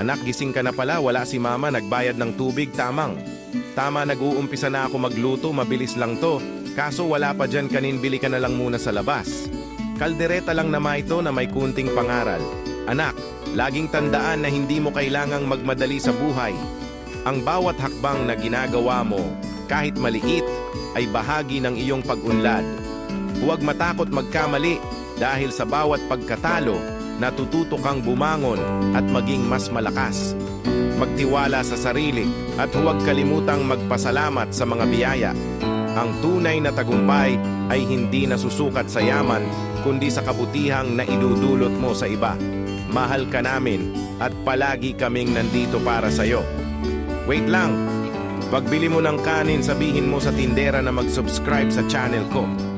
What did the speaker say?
Anak, gising ka na pala, wala si mama, nagbayad ng tubig, tamang. Tama, nag-uumpisa na ako magluto, mabilis lang to. Kaso wala pa dyan kanin, bili ka na lang muna sa labas. Kaldereta lang naman ito na may kunting pangaral. Anak, laging tandaan na hindi mo kailangang magmadali sa buhay. Ang bawat hakbang na ginagawa mo, kahit maliit, ay bahagi ng iyong pag-unlad. Huwag matakot magkamali dahil sa bawat pagkatalo, natututo kang bumangon at maging mas malakas. Magtiwala sa sarili at huwag kalimutang magpasalamat sa mga biyaya. Ang tunay na tagumpay ay hindi nasusukat sa yaman, kundi sa kabutihang na idudulot mo sa iba. Mahal ka namin at palagi kaming nandito para sa'yo. Wait lang, pagbili mo ng kanin sabihin mo sa tindera na mag-subscribe sa channel ko